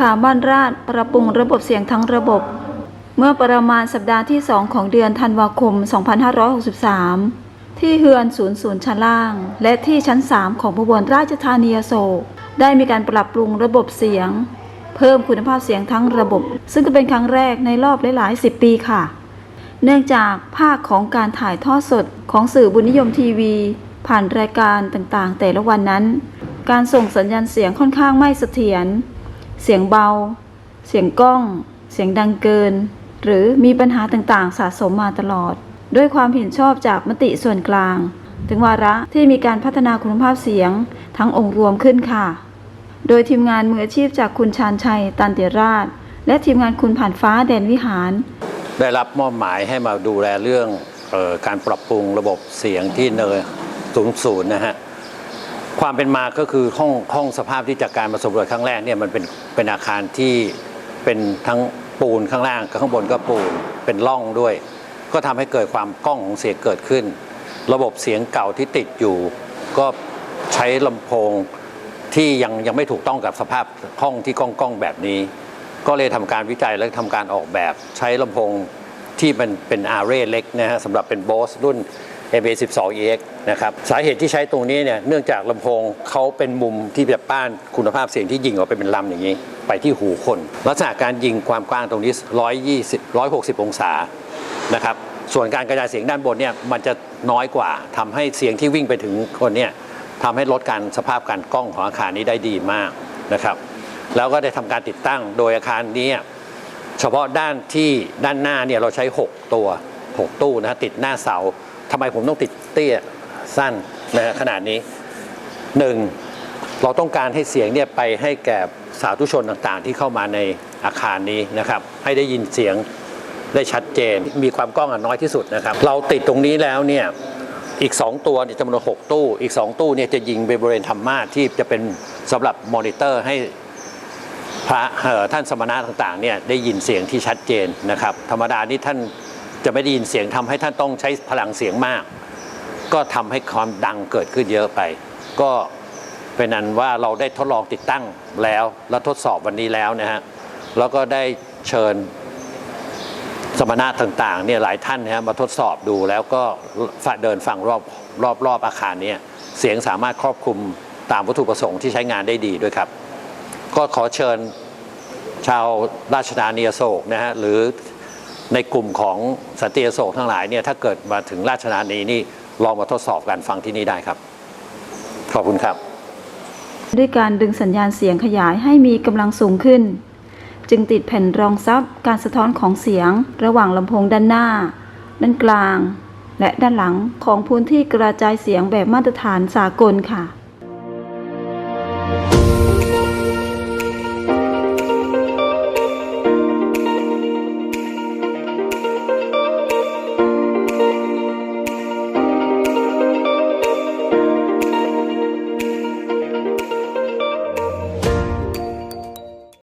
ขาบ้านราชปรับปรุงระบบเสียงทั้งระบบ เมื่อประมาณสัปดาห์ที่ 2 ของเดือนธันวาคม 2563 ที่เฮือนศูนย์ศูนย์ชั้นล่าง และที่ชั้น 3 ของพบลราชธานีอโศกได้มีการปรับปรุงระบบเสียง เพิ่มคุณภาพเสียงทั้งระบบ ซึ่งก็เป็นครั้งแรกในรอบหลายๆ 10 ปีค่ะ เนื่องจากภาคของการถ่ายทอดสดของสื่อบุญนิยมทีวี ผ่านรายการต่างๆ แต่ละวันนั้น การส่งสัญญาณเสียงค่อนข้างไม่เสถียร เสียงเบา เสียงกล้อง เสียงดังเกิน หรือมีปัญหาต่างๆ สะสมมาตลอด ด้วยความเห็นชอบจากมติส่วนกลาง ถึงวาระที่มีการพัฒนาคุณภาพเสียงทั้งองค์รวมขึ้นค่ะ โดยทีมงานมืออาชีพจากคุณชาญชัย ตันเตียราช และทีมงานคุณผ่านฟ้าแดนวิหาร ได้รับมอบหมายให้มาดูแลเรื่องออการปรับปรุงระบบเสียงที่เนยศูนย์ศูนย์นะฮะ ความเป็นมาก็คือห้องห้องสภาพที่จากการมาสำรวจครั้งแรกเนี่ยมันเป็นเป็นอาคารที่เป็นทั้งปูนข้างล่างกับข้างบนก็ปูนเป็นร่องด้วย ก็ทำให้เกิดความก้องของเสียงเกิดขึ้น ระบบเสียงเก่าที่ติดอยู่ ก็ใช้ลำโพงที่ยังยังไม่ถูกต้องกับสภาพห้องที่ก้องก้องแบบนี้ ก็เลยทำการวิจัยและทำการออกแบบ ใช้ลำโพงที่มันเป็นอาร์เรเล็กนะฮะสำหรับเป็น Bose รุ่น MA12EX นะครับสาเหตุที่ใช้ตรงนี้เนี่ยเนื่องจากลำโพงเขาเป็นมุมที่แบบป้านคุณภาพเสียงที่ยิงออกไปเป็นลำอย่างนี้ ไปที่หูคน ลักษณะการยิงความกว้างตรงนี้ 120 160 องศานะครับส่วนการกระจายเสียงด้านบนเนี่ยมันจะน้อยกว่าทำให้เสียงที่วิ่งไปถึงคนเนี่ยทำให้ลดการสภาพการกล้องของอาคารนี้ได้ดีมากนะครับแล้วก็ได้ทำการติดตั้งโดยอาคารนี้เฉพาะด้านที่ด้านหน้าเนี่ยเราใช้ 6 ตัว 6 ตู้นะติดหน้าเสา ทำไมผมต้องติดเตี้ยสั้นนะฮะขนาดนี้หนึ่งเราต้องการให้เสียงเนี่ยไปให้แก่สาธุชนต่างๆ ที่เข้ามาในอาคารนี้นะครับ ให้ได้ยินเสียงได้ชัดเจน มีความกล้องอน้อยที่สุดนะครับ เราติดตรงนี้แล้วเนี่ยอีก 2 ตัวเนี่ยจำนวน 6 ตู้ อีก 2 ตู้เนี่ยจะยิงไปบริเวณธรรมาที่จะเป็นสำหรับมอนิเตอร์ให้พระท่านสมณะต่างๆเนี่ยได้ยินเสียงที่ชัดเจนนะครับ ธรรมดานี่ท่าน จะไม่ได้ยินเสียงทำให้ท่านต้องใช้พลังเสียงมาก ก็ทำให้ความดังเกิดขึ้นเยอะไป ก็เป็นนั้นว่าเราได้ทดลองติดตั้งแล้วและทดสอบวันนี้แล้วนะฮะแล้วก็ได้เชิญสมณะต่างๆเนี่ยหลายท่านนะฮะมาทดสอบดูแล้วก็เดินฟังรอบรอบรอบอาคารเนี่ยเสียงสามารถครอบคลุมตามวัตถุประสงค์ที่ใช้งานได้ดีด้วยครับ ก็ขอเชิญชาวราชธานีอโศกนะฮะหรือ ในกลุ่มของสันติโศกทั้งหลายเนี่ยถ้าเกิดมาถึงราชธานีนี่ลองมาทดสอบการฟังที่นี่ได้ครับ ขอบคุณครับ ด้วยการดึงสัญญาณเสียงขยายให้มีกำลังสูงขึ้น จึงติดแผ่นรองซับการสะท้อนของเสียง ระหว่างลำโพงด้านหน้า ด้านกลาง และด้านหลังของพื้นที่กระจายเสียงแบบมาตรฐานสากลค่ะ